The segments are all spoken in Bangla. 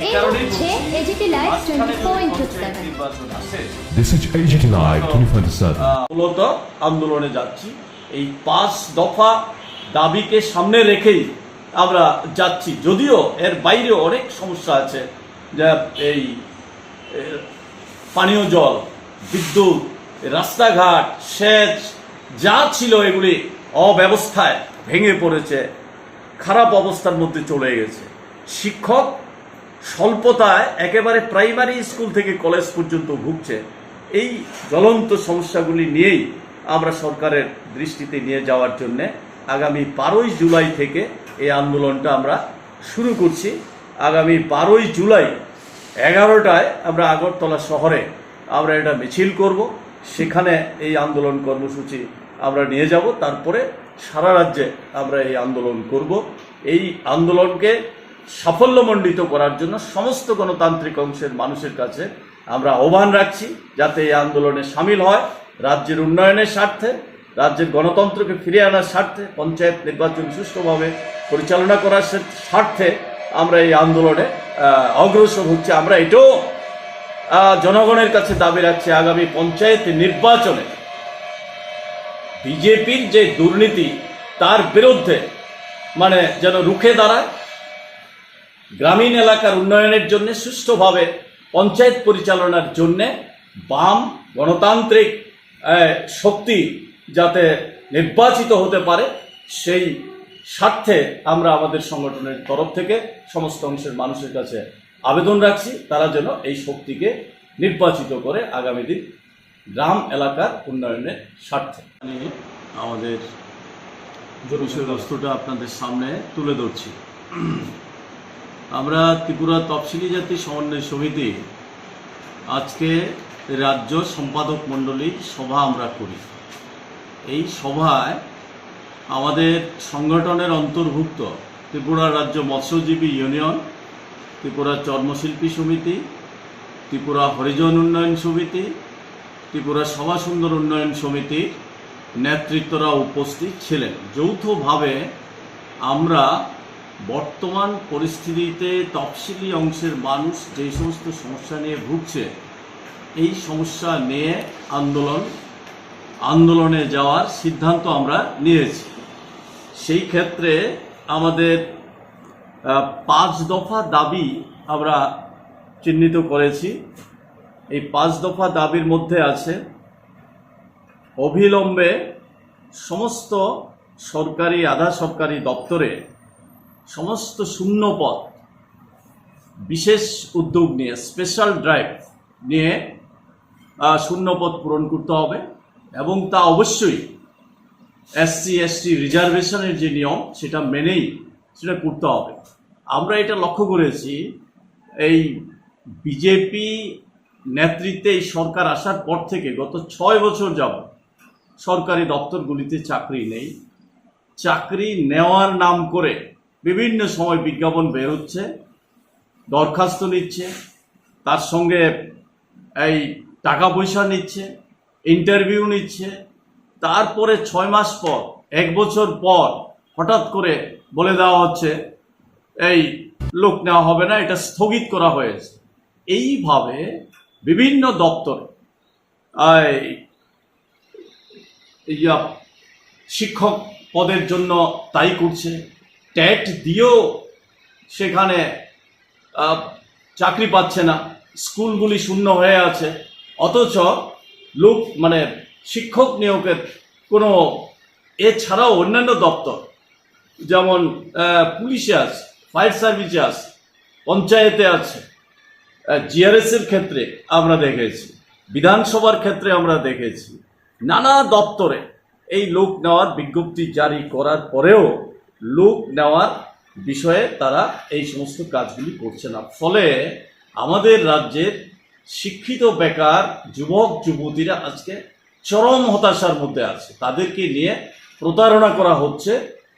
এই হচ্ছে AGT live twenty four into panchayat seven নির্বাচন আসে, This is AGT Live 24/7. আহ, মূলত আন্দোলনে যাচ্ছি। এই পাঁচ দফা দাবিকে সামনে রেখেই আমরা যাচ্ছি। যদিও এর বাইরে অনেক সমস্যা আছে যা এই পানীয় জল বিদ্যুৎ রাস্তাঘাট সেচ যা ছিল এগুলি অব্যবস্থায় ভেঙে পড়েছে খারাপ অবস্থার মধ্যে চলে গেছে। শিক্ষক স্বল্পতায় একেবারে প্রাইমারি স্কুল থেকে কলেজ পর্যন্ত ভুগছে। এই জ্বলন্ত সমস্যাগুলি নিয়েই আমরা সরকারের দৃষ্টিতে নিয়ে যাওয়ার জন্য আগামী বারোই জুলাই থেকে এই আন্দোলনটা আমরা শুরু করছি। আগামী বারোই জুলাই এগারোটায় আমরা আগরতলা শহরে আমরা এটা মিছিল করব। সেখানে এই আন্দোলন কর্মসূচি আমরা নিয়ে যাব। তারপরে সারা রাজ্যে আমরা এই আন্দোলন করব। এই আন্দোলনকে সাফল্যমণ্ডিত করার জন্য সমস্ত গণতান্ত্রিক অংশের মানুষের কাছে আমরা আহ্বান রাখছি যাতে এই আন্দোলনে সামিল হয় রাজ্যের উন্নয়নের স্বার্থে, রাজ্যের গণতন্ত্রকে ফিরিয়ে আনার স্বার্থে, পঞ্চায়েত নির্বাচন সুষ্ঠুভাবে পরিচালনা করার স্বার্থে আমরা এই আন্দোলনে অগ্রসর হচ্ছে। আমরা এটাও জনগণের কাছে দাবি রাখছি আগামী পঞ্চায়েত নির্বাচনে বিজেপির যে দুর্নীতি, তার বিরুদ্ধে মানে যেন রুখে দাঁড়ায় গ্রামীণ এলাকার উন্নয়নের জন্য, সুষ্ঠুভাবে পঞ্চায়েত পরিচালনার জন্য বাম গণতান্ত্রিক শক্তি যাতে নির্বাচিত হতে পারে, সেই স্বার্থে আমরা আমাদের সংগঠনের তরফ থেকে সমস্ত অংশের মানুষের কাছে আবেদন রাখছি, তারা যেন এই শক্তিকে নির্বাচিত করে আগামী দিন গ্রাম এলাকার উন্নয়নের স্বার্থে। আমি আমাদের বিষয়বস্তুটা আপনাদের সামনে তুলে ধরছি। আমরা ত্রিপুরা তফসিলি জাতি সমন্বয় সমিতি, আজকে রাজ্য সম্পাদক মণ্ডলীর সভা আমরা করি। এই সভায় আমাদের সংগঠনের অন্তর্ভুক্ত ত্রিপুরা রাজ্য মৎস্যজীবী ইউনিয়ন, ত্রিপুরা চর্মশিল্পী সমিতি, ত্রিপুরা হরিজন উন্নয়ন সমিতি, ত্রিপুরা সভা সুন্দর উন্নয়ন সমিতির নেতৃত্বরা উপস্থিত ছিলেন। যৌথভাবে আমরা বর্তমান পরিস্থিতিতে তফসিলি অংশের মানুষ যে সমস্ত সমস্যা নিয়ে ভুগছে, এই সমস্যা নিয়ে আন্দোলন, আন্দোলনে যাওয়ার সিদ্ধান্ত আমরা নিয়েছি। সেই ক্ষেত্রে আমাদের পাঁচ দফা দাবি আমরা চিহ্নিত করেছি। এই পাঁচ দফা দাবির মধ্যে আছে, অবিলম্বে সমস্ত সরকারি, আধা সরকারি দপ্তরে সমস্ত শূন্য পদ বিশেষ উদ্যোগ নিয়ে স্পেশাল ড্রাইভ নিয়ে আহ, শূন্য পদ পূরণ করতে হবে এবং তা অবশ্যই এসসি এসটি রিজার্ভেশনের যে নিয়ম সেটা মেনেই সেটা করতে হবে। আমরা এটা লক্ষ্য করেছি এই বিজেপি নেতৃত্বে এই সরকার আসার পর থেকে গত ছয় বছর যাব সরকারি দপ্তরগুলিতে চাকরি নেই। চাকরি নেওয়ার নাম করে বিভিন্ন সময় বিজ্ঞাপন বের হচ্ছে, দরখাস্ত নিচ্ছে, তার সঙ্গে এই টাকা পয়সা নিচ্ছে ইন্টারভিউ নিচ্ছে, তারপরে ছয় মাস পর, এক বছর পর হঠাৎ করে বলে দেওয়া হচ্ছে, এই লোক নেওয়া হবে না, এটা স্থগিত করা হয়েছে। এইভাবে বিভিন্ন দপ্তর শিক্ষক পদের জন্য তাই করছে ট্যাট দিয়েও সেখানে চাকরি পাচ্ছে না। স্কুলগুলি শূন্য হয়ে আছে। অথচ লোক মানে শিক্ষক নিয়োগের কোনো এছাড়াও অন্যান্য দপ্তর, যেমন পুলিশে আছে, ফায়ার সার্ভিসে আছে, পঞ্চায়েতে আছে জিআরএস এর ক্ষেত্রে আমরা দেখেছি, বিধানসভার ক্ষেত্রে আমরা দেখেছি। নানা দপ্তরে এই লোক নেওয়ার বিজ্ঞপ্তি জারি করার পরেও লোক নেওয়ার বিষয়ে তারা এই সমস্ত কাজগুলি করছে না। ফলে আমাদের রাজ্যের শিক্ষিত বেকার যুবক, যুবতীরা আজকে চরম হতাশার মধ্যে আছে। তাদেরকে নিয়ে প্রতারণা করা হচ্ছে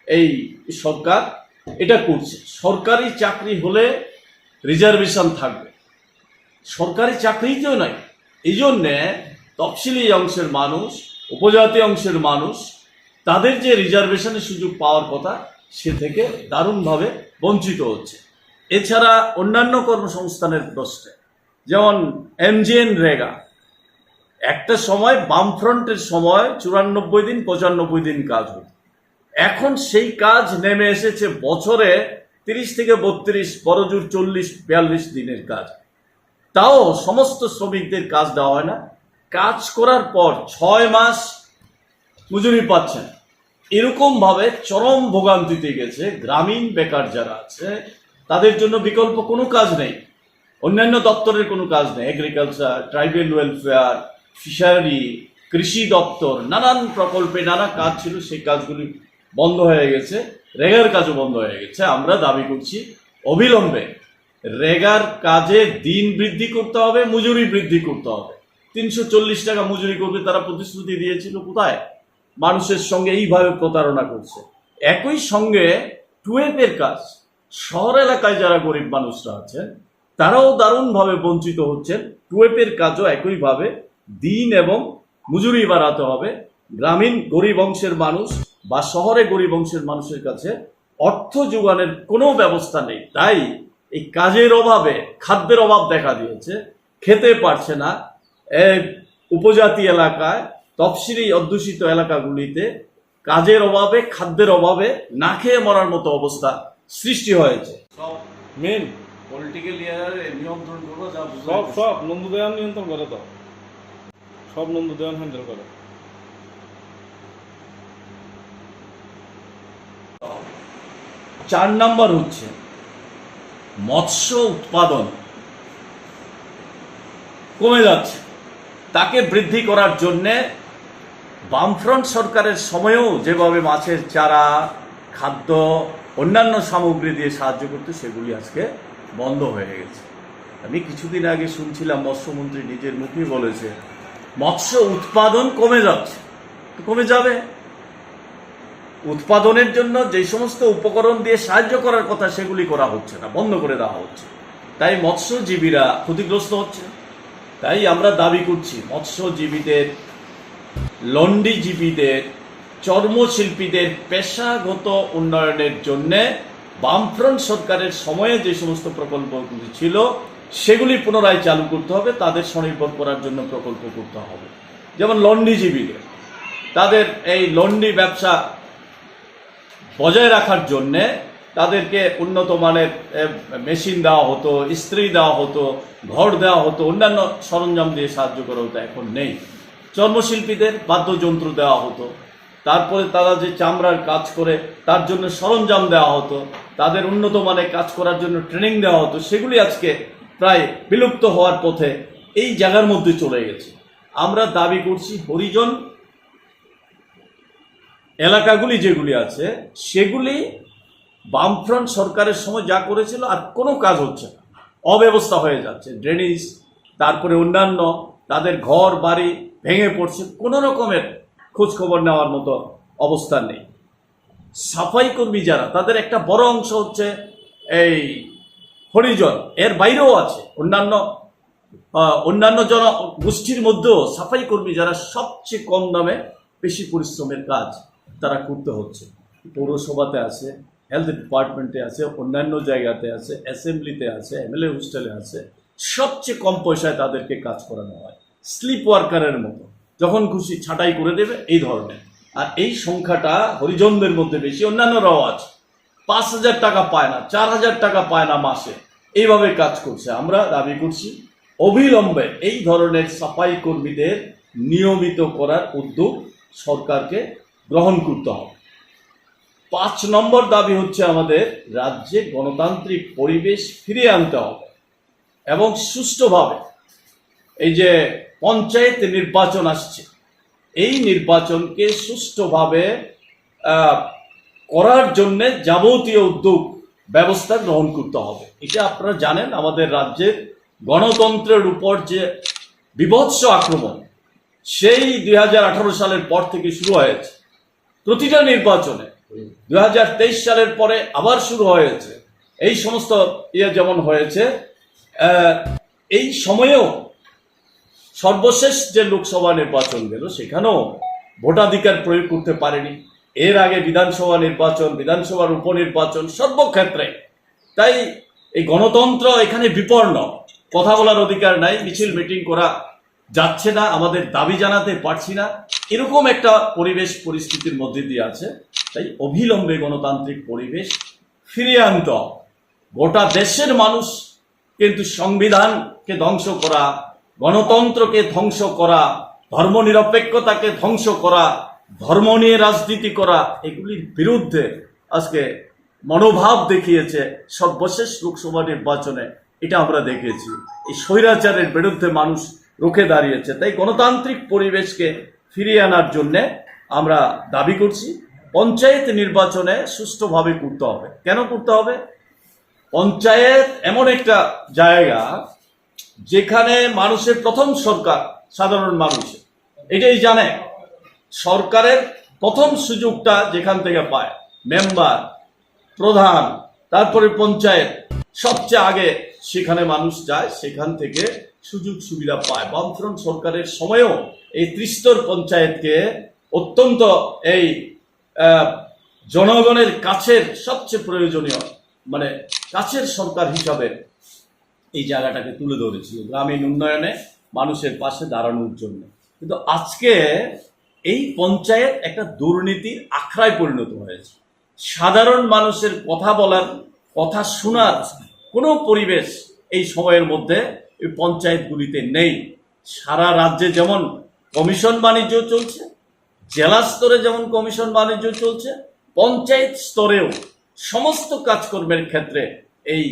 এই সরকার এটা করছে। সরকারি চাকরি হলে রিজার্ভেশন থাকবে। সরকারি চাকরি তো নাই এই জন্যে তফসিলি অংশের মানুষ, উপজাতি অংশের মানুষ তাদের যে রিজার্ভেশনের সুযোগ পাওয়ার কথা, সে থেকে দারুণভাবে বঞ্চিত হচ্ছে। এছাড়া অন্যান্য কর্মসংস্থানের প্রশ্নে, যেমন এমজিএন রেগা, একটা সময় বামফ্রন্টের সময় চুরানব্বই দিন, পঁচানব্বই দিন কাজ হতো। এখন সেই কাজ নেমে এসেছে বছরে তিরিশ থেকে বত্রিশ, বড়জোর চল্লিশ, বিয়াল্লিশ দিনের কাজ। তাও সমস্ত শ্রমিকদের কাজ দেওয়া হয় না। কাজ করার পর ছয় মাস মজুরি পাচ্ছেন। এরকম ভাবে চরম ভোগান্তিতে গেছে গ্রামীণ বেকার যারা আছে, তাদের জন্য বিকল্প কোনো কাজ নেই। অন্যান্য দপ্তরের কোনো কাজ নেই। এগ্রিকালচার ট্রাইবেল ওয়েলফেয়ার ফিশারি কৃষি দপ্তর, নানান প্রকল্পে নানা কাজ ছিল, সেই কাজগুলি বন্ধ হয়ে গেছে। রেগার কাজও বন্ধ হয়ে গেছে। আমরা দাবি করছি, অবিলম্বে রেগার কাজে দিন বৃদ্ধি করতে হবে, মজুরি বৃদ্ধি করতে হবে। তিনশো চল্লিশ টাকা মজুরি করবে তারা প্রতিশ্রুতি দিয়েছিল, কোথায়? মানুষের সঙ্গে এইভাবে প্রতারণা করছে। একই সঙ্গে টুয়েপের কাজ, শহর এলাকায় যারা গরিব মানুষরা আছেন, তারাও দারুণভাবে বঞ্চিত হচ্ছেন। টুয়েপের কাজও একইভাবে দিন এবং মজুরি বাড়াতে হবে। গ্রামীণ গরিব অংশের মানুষ বা শহরে গরিব অংশের মানুষের কাছে অর্থ যোগানের কোনো ব্যবস্থা নেই। তাই এই কাজের অভাবে, খাদ্যের অভাব দেখা দিয়েছে। খেতে পারছে না। উপজাতি এলাকায় তফসিলি অধ্যুষিত এলাকাগুলিতে কাজের অভাবে খাদ্যের অভাবে না খেয়ে মরার মতো অবস্থা সৃষ্টি হয়েছে। সব মেন পলিটিক্যাল ইয়ারে নিয়ন্ত্রণ করব যা সব সব নন্দুদয়ান নিয়ন্ত্রণ করে তো। সব নন্দুদয়ান হ্যান্ডেল করে। চার নাম্বার হচ্ছে মৎস্য উৎপাদন। কমে যাচ্ছে। তাকে বৃদ্ধি করার জন্যে বামফ্রন্ট সরকারের সময়েও যেভাবে মাছের চারা, খাদ্য, অন্যান্য সামগ্রী দিয়ে সাহায্য করতে, সেগুলি আজকে বন্ধ হয়ে গেছে। আমি কিছুদিন আগে শুনছিলাম, মৎস্যমন্ত্রী নিজের মুখেই বলেছে, মৎস্য উৎপাদন কমে যাচ্ছে। কমে যাবে। উৎপাদনের জন্য যে সমস্ত উপকরণ দিয়ে সাহায্য করার কথা সেগুলি করা হচ্ছে না, বন্ধ করে দেওয়া হচ্ছে। তাই মৎস্যজীবীরা ক্ষতিগ্রস্ত হচ্ছে। তাই আমরা দাবি করছি, মৎস্যজীবীদের লন্ডিজীবীদের, চর্মশিল্পীদের পেশাগত উন্নয়নের জন্য বামফ্রন্ট সরকারের সময়ে যে সমস্ত প্রকল্পগুলি ছিল, সেগুলি পুনরায় চালু করতে হবে, তাদের স্বনির্ভর করার জন্য প্রকল্প করতে হবে। যেমন লন্ডিজীবীদের, তাদের এই লন্ডি ব্যবসা বজায় রাখার জন্যে তাদেরকে উন্নত মানের মেশিন দেওয়া হতো, ইস্ত্রি দেওয়া হতো, ঘর দেওয়া হতো, অন্যান্য সরঞ্জাম দিয়ে সাহায্য করা হতো এখন নেই। চর্মশিল্পীদের বাদ্যযন্ত্র দেওয়া হতো। তারপরে তারা যে চামড়ার কাজ করে, তার জন্য সরঞ্জাম দেওয়া হতো। তাদের উন্নত মানের কাজ করার জন্য ট্রেনিং দেওয়া হতো। সেগুলি আজকে প্রায় বিলুপ্ত হওয়ার পথে এই জায়গার মধ্যে চলে গেছে। আমরা দাবি করছি হরিজন এলাকাগুলি যেগুলি আছে, সেগুলি বামফ্রন্ট সরকারের সময় যা করেছিল আর কোনো কাজ হচ্ছে না। অব্যবস্থা হয়ে যাচ্ছে। ড্রেনেজ তারপরে অন্যান্য তাদের ঘর, বাড়ি ভেঙে পড়ছে। কোনো রকমের খোঁজ খবর নেওয়ার মতো অবস্থা নেই। সাফাই কর্মী যারা, তাদের একটা বড় অংশ হচ্ছে এই হরিজন। এর বাইরেও আছে। অন্যান্য অন্যান্য জন গোষ্ঠীর মধ্যেও সাফাই কর্মী যারা সবচেয়ে কম দামে বেশি পরিশ্রমের কাজ তারা করতে হচ্ছে। পৌরসভাতে আছে হেলথ ডিপার্টমেন্টে আছে, অন্যান্য জায়গাতে আছে অ্যাসেম্বলিতে আছে এমএলএ হোস্টেলে আছে। সবচেয়ে কম পয়সায় তাদেরকে কাজ করানো হয়। স্লিপ ওয়ার্কারের মতো। যখন খুশি ছাঁটাই করে দেবে এই ধরনের। আর এই সংখ্যাটা হরিজনদের মধ্যে বেশি অন্যান্যরাও আছে। পাঁচ হাজার টাকা পায় না, চার হাজার টাকা পায় না মাসে। এইভাবে কাজ করছে। আমরা দাবি করছি, অবিলম্বে এই ধরনের সাফাই কর্মীদের নিয়মিত করার উদ্যোগ সরকারকে গ্রহণ করতে হবে। পাঁচ নম্বর দাবি হচ্ছে আমাদের রাজ্যে গণতান্ত্রিক পরিবেশ ফিরিয়ে আনতে হবে এবং সুষ্ঠুভাবে এই যে পঞ্চায়েত নির্বাচন আসছে। এই নির্বাচনকে সুষ্ঠুভাবে করার জন্য যাবতীয় উদ্যোগ, ব্যবস্থা গ্রহণ করতে হবে। এটা আপনারা জানেন, আমাদের রাজ্যের গণতন্ত্রের উপর যে বিভৎস আক্রমণ, সেই দুই হাজার আঠারো সালের পর থেকে শুরু হয়েছে। প্রতিটা নির্বাচনে দু হাজার তেইশ সালের পরে আবার শুরু হয়েছে। এই সমস্ত ইয়ে যেমন হয়েছে এই সময়েও সর্বশেষ যে লোকসভা নির্বাচন গেল, সেখানেও ভোটাধিকার প্রয়োগ করতে পারেনি। এর আগে বিধানসভা নির্বাচন, বিধানসভার উপনির্বাচন সর্বক্ষেত্রে। তাই এই গণতন্ত্র এখানে বিপন্ন। কথা বলার অধিকার নাই, মিছিল, মিটিং করা যাচ্ছে না, আমাদের দাবি জানাতে পারছি না। এরকম একটা পরিবেশ পরিস্থিতির মধ্যে দিয়ে আছে। তাই অবিলম্বে গণতান্ত্রিক পরিবেশ ফিরিয়ে আনতে। গোটা দেশের মানুষ কিন্তু সংবিধানকে ধ্বংস করা গণতন্ত্রকে ধ্বংস করা, ধর্মনিরপেক্ষতাকে ধ্বংস করা, ধর্ম নিয়ে রাজনীতি করা, এগুলির বিরুদ্ধে আজকে মনোভাব দেখিয়েছে সর্বশেষ লোকসভা নির্বাচনে। এটা আমরা দেখেছি। এই স্বৈরাচারের বিরুদ্ধে মানুষ রুখে দাঁড়িয়েছে। তাই গণতান্ত্রিক পরিবেশকে ফিরিয়ে আনার জন্যে আমরা দাবি করছি, পঞ্চায়েত নির্বাচনে সুষ্ঠুভাবে করতে হবে। কেন করতে হবে? পঞ্চায়েত এমন একটা জায়গা যেখানে মানুষের প্রথম সরকার সাধারণ মানুষ। এটাই জানে। সরকারের প্রথম সুযোগটা যেখান থেকে পায়। মেম্বার, প্রধান, তারপরে পঞ্চায়েত, সবচেয়ে আগে সেখানে মানুষ যায়, সেখান থেকে সুযোগ সুবিধা পায়। বামফ্রন্ট সরকারের সময়েও এই ত্রিস্তর পঞ্চায়েতকে অত্যন্ত এই জনগণের কাছের সবচেয়ে প্রয়োজনীয় মানে কাছের সরকার হিসাবে এই জায়গাটাকে তুলে ধরেছিল গ্রামীণ উন্নয়নে মানুষের পাশে দাঁড়ানোর জন্য। কিন্তু আজকে এই পঞ্চায়েত একটা দুর্নীতির আখড়ায় পরিণত হয়েছে। সাধারণ মানুষের কথা বলার, কথা শোনার কোনো পরিবেশ এই সময়ের মধ্যে এই পঞ্চায়েতগুলিতে নেই। সারা রাজ্যে যেমন কমিশন বাণিজ্য চলছে, জেলা স্তরে যেমন কমিশন বাণিজ্য চলছে, পঞ্চায়েত স্তরেও সমস্ত কাজকর্মের ক্ষেত্রে এই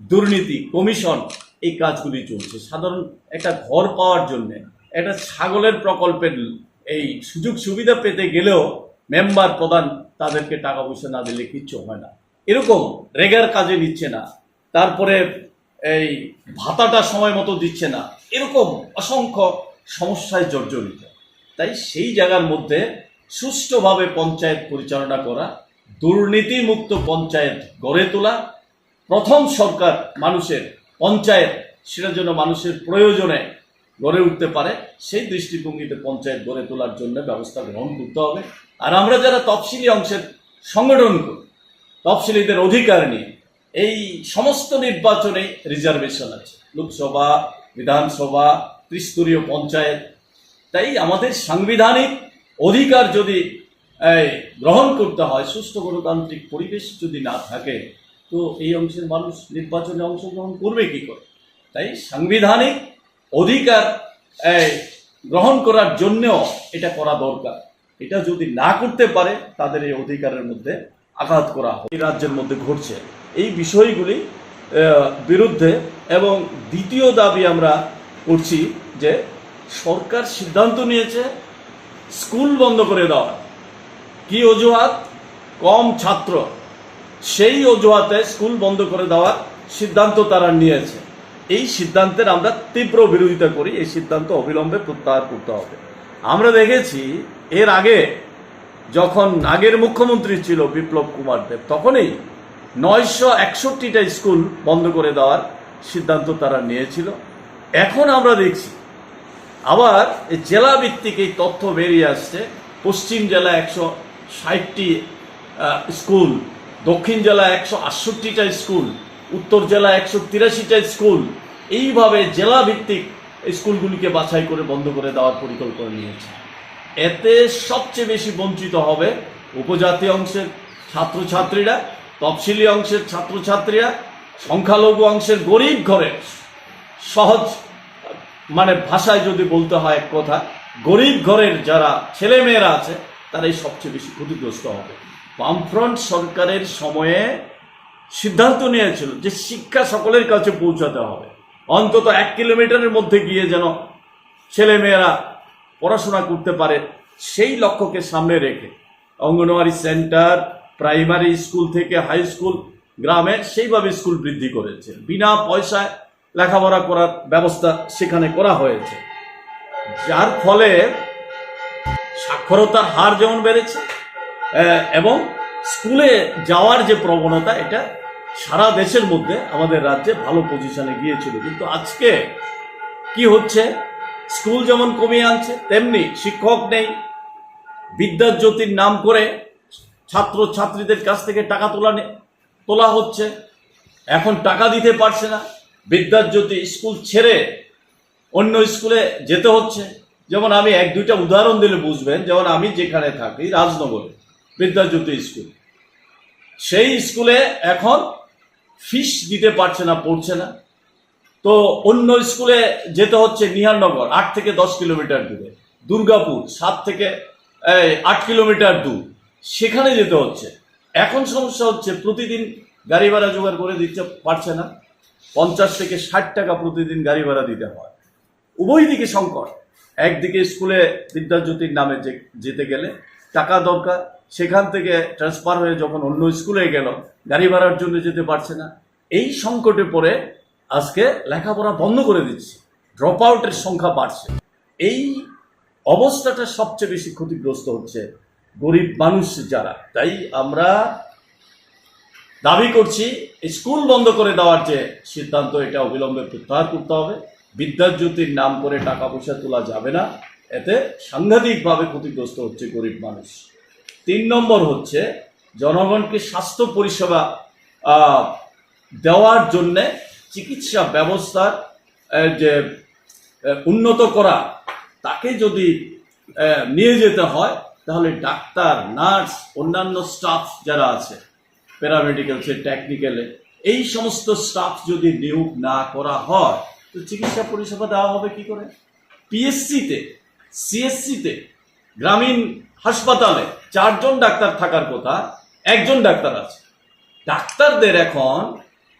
দুর্নীতি কমিশন এই কাজগুলি চলছে। সাধারণ একটা ঘর পাওয়ার জন্য, একটা ছাগলের প্রকল্পের এই সুযোগ সুবিধা পেতে গেলেও মেম্বার প্রধান তাদেরকে টাকা পয়সা না দিলে কিচ্ছু হয় না। এরকম রেগার কাজে নিচ্ছে না, তারপরে এই ভাতাটা সময় মতো দিচ্ছে না, এরকম অসংখ্য সমস্যায় জর্জরিত। তাই সেই জায়গার মধ্যে সুষ্ঠুভাবে পঞ্চায়েত পরিচালনা করা, দুর্নীতিমুক্ত পঞ্চায়েত গড়ে তোলা প্রথম সরকার মানুষের পঞ্চায়েত, সেটার জন্য মানুষের প্রয়োজনে গড়ে উঠতে পারে, সেই দৃষ্টিভঙ্গিতে পঞ্চায়েত গড়ে তোলার জন্য ব্যবস্থা গ্রহণ করতে হবে। আর আমরা যারা তফসিলি অংশের সংগঠন করি, তফসিলিদের অধিকার নিয়ে, এই সমস্ত নির্বাচনে রিজার্ভেশন আছে। লোকসভা, বিধানসভা, ত্রিস্তরীয় পঞ্চায়েত। তাই আমাদের সাংবিধানিক অধিকার যদি গ্রহণ করতে হয় সুস্থ গণতান্ত্রিক পরিবেশ যদি না থাকে তো এই অংশের মানুষ নির্বাচনে অংশগ্রহণ করবে কি করে? তাই সাংবিধানিক অধিকার গ্রহণ করার জন্যও এটা করা দরকার। এটা যদি না করতে পারে, তাদের এই অধিকারের মধ্যে আঘাত করা হয়। এই রাজ্যের মধ্যে ঘটছে। এই বিষয়গুলি বিরুদ্ধে এবং দ্বিতীয় দাবি আমরা করছি যে সরকার সিদ্ধান্ত নিয়েছে স্কুল বন্ধ করে দেওয়া। কি অজুহাত? কম ছাত্র। সেই অজুহাতে স্কুল বন্ধ করে দেওয়ার সিদ্ধান্ত তারা নিয়েছে। এই সিদ্ধান্তের আমরা তীব্র বিরোধিতা করি, এই সিদ্ধান্ত অবিলম্বে প্রত্যাহার করতে হবে। আমরা দেখেছি, এর আগে যখন আগের মুখ্যমন্ত্রী ছিল বিপ্লব কুমার দেব, তখনই নয়শো একষট্টিটা স্কুল বন্ধ করে দেওয়ার সিদ্ধান্ত তারা নিয়েছিল। এখন আমরা দেখছি, আবার জেলা ভিত্তিক এই তথ্য বেরিয়ে আসছে। পশ্চিম জেলা একশো ষাটটি স্কুল দক্ষিণ জেলা একশো আটষট্টিটা স্কুল, উত্তর জেলা একশো তিরাশিটা স্কুল, এইভাবে জেলা ভিত্তিক স্কুলগুলিকে বাছাই করে বন্ধ করে দেওয়ার পরিকল্পনা নিয়েছে। এতে সবচেয়ে বেশি বঞ্চিত হবে উপজাতি অংশের ছাত্রছাত্রীরা, তফসিলি অংশের ছাত্রছাত্রীরা, সংখ্যালঘু অংশের গরিব ঘরের সহজ মানে ভাষায় যদি বলতে হয় এক কথা, গরিব ঘরের যারা ছেলে মেয়েরা আছে, তারাই সবচেয়ে বেশি ক্ষতিগ্রস্ত হবে। বামফ্রন্ট সরকারের সময়ে সিদ্ধান্ত নিয়েছিল যে শিক্ষা সকলের কাছে পৌঁছাতে হবে। অন্তত এক কিলোমিটারের মধ্যে গিয়ে যেন ছেলে মেয়েরা পড়াশোনা করতে পারে, সেই লক্ষ্যকে সামনে রেখে অঙ্গনওয়াড়ি সেন্টার, প্রাইমারি স্কুল থেকে হাই স্কুল, গ্রামে সেইভাবে স্কুল বৃদ্ধি করেছে। বিনা পয়সায় লেখাপড়া করার ব্যবস্থা সেখানে করা হয়েছে। যার ফলে সাক্ষরতার হার যেমন বেড়েছে এবং স্কুলে যাওয়ার যে প্রবণতা, এটা সারা দেশের মধ্যে আমাদের রাজ্যে ভালো পজিশনে গিয়েছিল। কিন্তু আজকে কি হচ্ছে? স্কুল যেমন কমিয়ে আনছে, তেমনি শিক্ষক নেই। বিদ্যার জ্যোতির নাম করে ছাত্র ছাত্রীদের কাছ থেকে টাকা তোলা তোলা হচ্ছে। এখন টাকা দিতে পারছে না। বিদ্যাজ্যোতি স্কুল ছেড়ে অন্য স্কুলে যেতে হচ্ছে। যেমন আমি এক দুইটা উদাহরণ দিলে বুঝবেন। যেমন আমি যেখানে থাকি, রাজনগরে। বিদ্যাজ্যোতি স্কুল। সেই স্কুলে এখন ফিস দিতে পারছে না, পড়ছে না। তো অন্য স্কুলে যেতে হচ্ছে নিহারনগর আট থেকে দশ কিলোমিটার দূরে। দুর্গাপুর, সাত থেকে আট কিলোমিটার দূর। সেখানে যেতে হচ্ছে। এখন সমস্যা হচ্ছে, প্রতিদিন গাড়ি ভাড়া জোগাড় করে দিতে পারছে না। পঞ্চাশ থেকে ষাট টাকা প্রতিদিন গাড়ি ভাড়া দিতে হয়। উভয় দিকে সংকট। একদিকে স্কুলে বিদ্যাজ্যোতির নামে যেতে গেলে টাকা দরকার সেখান থেকে ট্রান্সফার হয়ে যখন অন্য স্কুলে গেল, গাড়ি ভাড়ার জন্য যেতে পারছে না। এই সংকটে পড়ে আজকে লেখাপড়া বন্ধ করে দিচ্ছে। ড্রপ আউটের সংখ্যা বাড়ছে। এই অবস্থাটা সবচেয়ে বেশি ক্ষতিগ্রস্ত হচ্ছে গরিব মানুষ যারা। তাই আমরা দাবি করছি স্কুল বন্ধ করে দেওয়ার যে সিদ্ধান্ত, এটা অবিলম্বে প্রত্যাহার করতে হবে। বিদ্যাজ্যোতির নাম করে টাকা পয়সা তোলা যাবে না। এতে সাংঘাতিকভাবে ক্ষতিগ্রস্ত হচ্ছে গরিব মানুষ। তিন নম্বর হচ্ছে জনগণকে স্বাস্থ্য পরিষেবা দেওয়ার জন্যে চিকিৎসা ব্যবস্থার যে উন্নত করা, তাকে যদি নিয়ে যেতে হয়, তাহলে ডাক্তার, নার্স, অন্যান্য স্টাফ যারা আছে প্যারামেডিক্যালসে টেকনিক্যালে এই সমস্ত স্টাফ যদি নিয়োগ না করা হয়, তো চিকিৎসা পরিষেবা দেওয়া হবে কি করে? পিএসসিতে সিএসসিতে গ্রামীণ হাসপাতালে চারজন ডাক্তার থাকার কথা, একজন ডাক্তার আছে। ডাক্তারদের এখন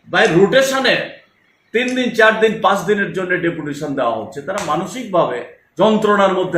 বাই রোটেশনে তিন দিন, চার দিন, পাঁচ দিনের জন্য ডেপুটেশন দেওয়া হচ্ছে। তারা মানসিকভাবে যন্ত্রণার মধ্যে